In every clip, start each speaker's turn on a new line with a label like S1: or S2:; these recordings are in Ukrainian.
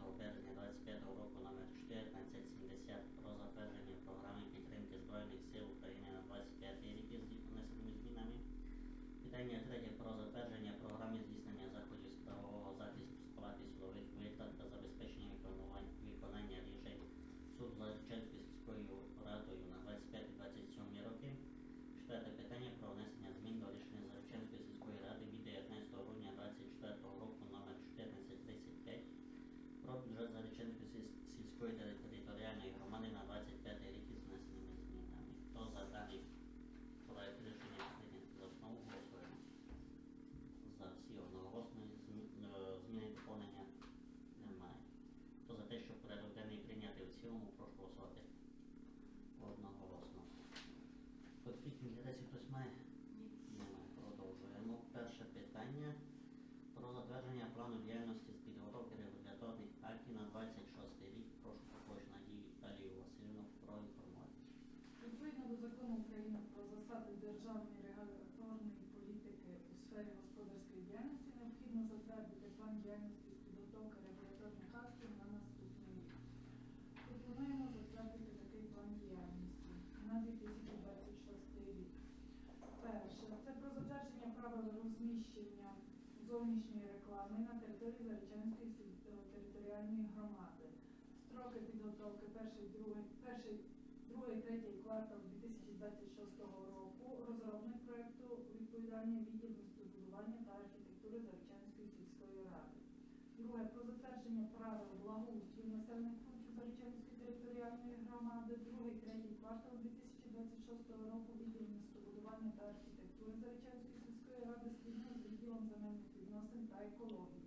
S1: 25 року номер 1470 про затвердження програми підтримки Збройних сил України на 25 рік із внесеними змінами. Питання третє про затвердження
S2: програми здійснення засади державної регуляторної політики у сфері господарської діяльності необхідно затвердити план діяльності з підготовки регуляторних актів на наступний рік. Пропонуємо затвердити такий план діяльності на 2026 рік. Перше, це про затвердження правил розміщення зовнішньої реклами на території Заречанської територіальної громади. Строки підготовки перший, другий, перший другий, третій квартал 2026 року. Розробник проекту відповідальний відділ містобудування та архітектури Заречанської сільської ради. Друге про затвердження правил благоустрою населених пунктів Заречанської територіальної громади. Другий, третій квартал 2026 року відділ містобудування та архітектури Заречанської сільської ради спільно з відділом земельних відносин та екології.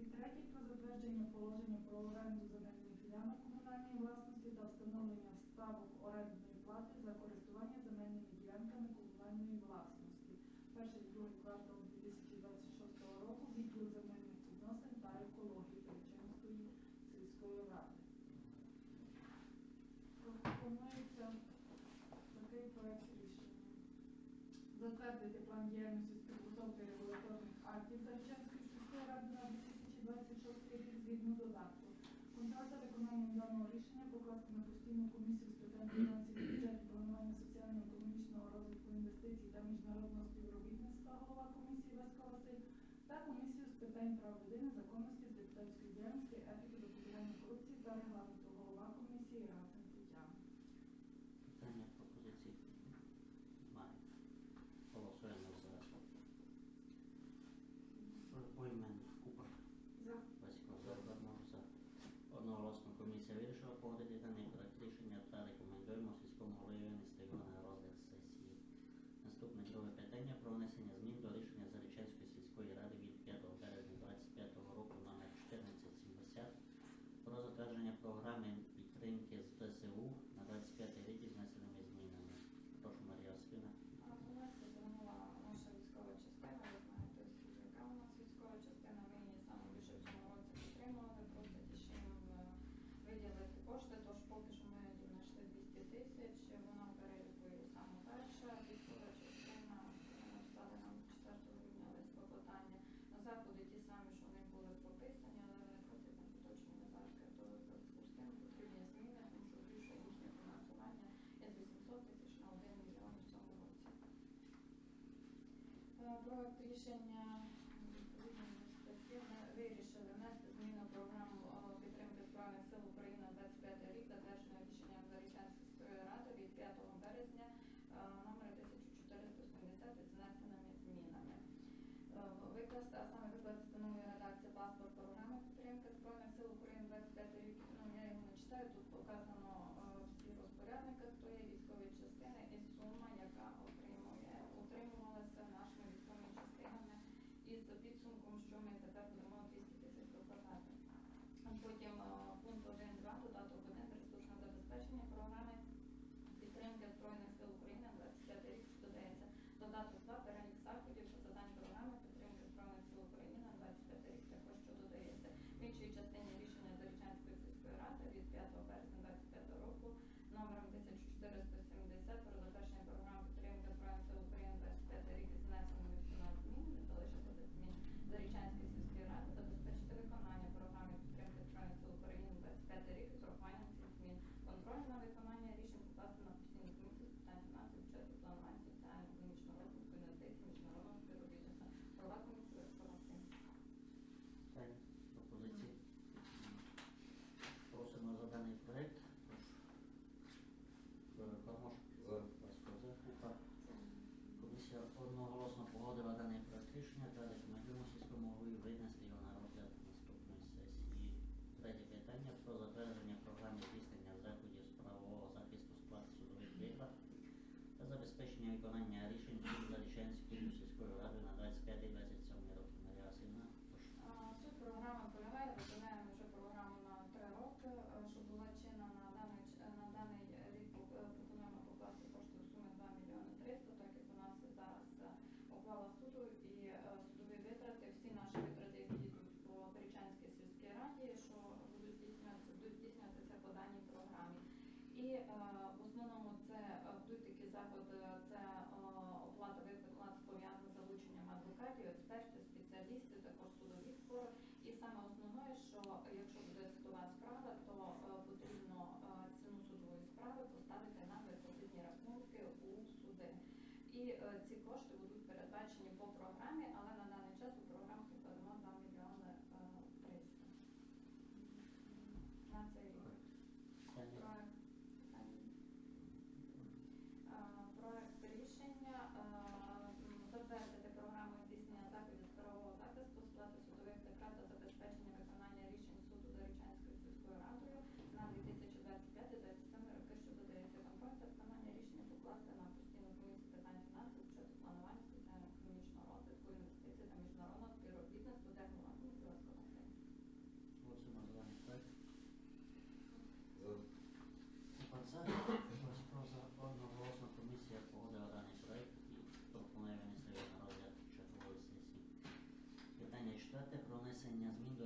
S2: І третє про затвердження положення про оренду 2.4.2026 року відділ земельних відносин та екології Перечинської сільської ради. Пропонується такий проект рішення. Затвердити план діяльності з підготовки регуляторних актів Зарчанської сільської ради на 2026 рік згідно додатку. Контракт за виконанням даного рішення покласти на постійну комісію з питань фінансів бюджету, планування соціальної
S1: питання про внесення змін до рішення Зарічанської сільської ради від 5 березня 25 року номер 1470 про затвердження програми підтримки з
S3: Проект рішення вирішили внести зміну програму е, підтримки Збройних сил України на 25 рік, затверджене рішенням Зарічанської ради від 5 березня е, номер 1480 із внесеними змінами. Е, Викласти, а саме викласти нову редакцію паспорт програми підтримки Збройних сил України 25 рік. Ну, я його не читаю, тут показано Е, ці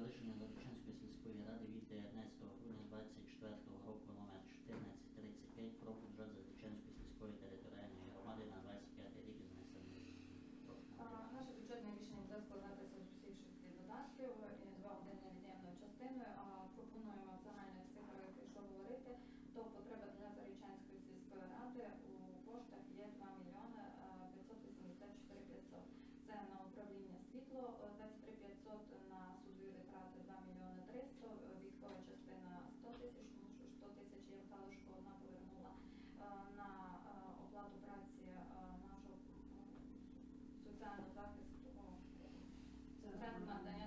S3: Alexandre. 残のザとか、ま、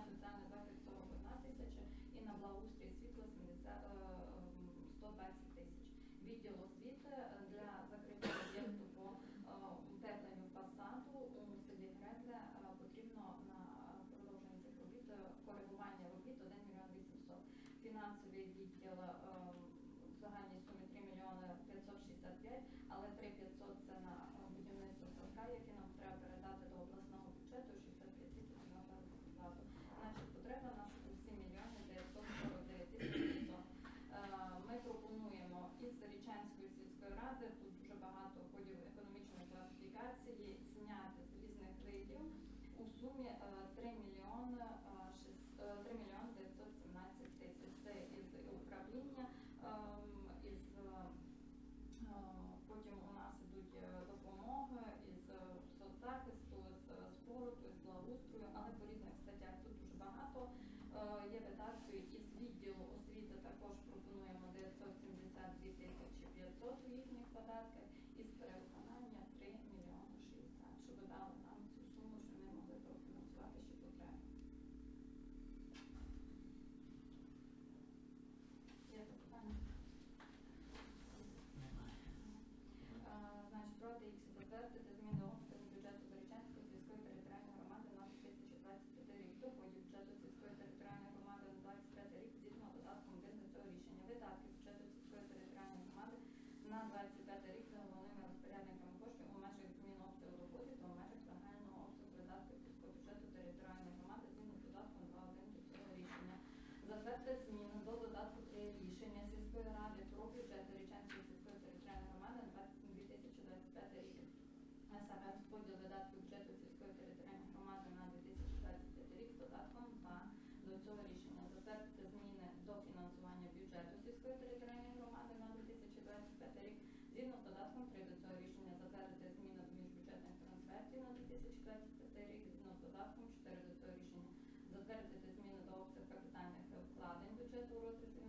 S3: цього рішення затвердити зміни до фінансування бюджету сільської територіальної громади на 2025 рік згідно з додатком 3 до цього рішення затвердити зміни до міжбюджетних трансфертів на 2025 рік згідно з додатком 4 до цього рішення затвердити зміни до обсягу капітальних вкладень бюджету у
S1: розрізі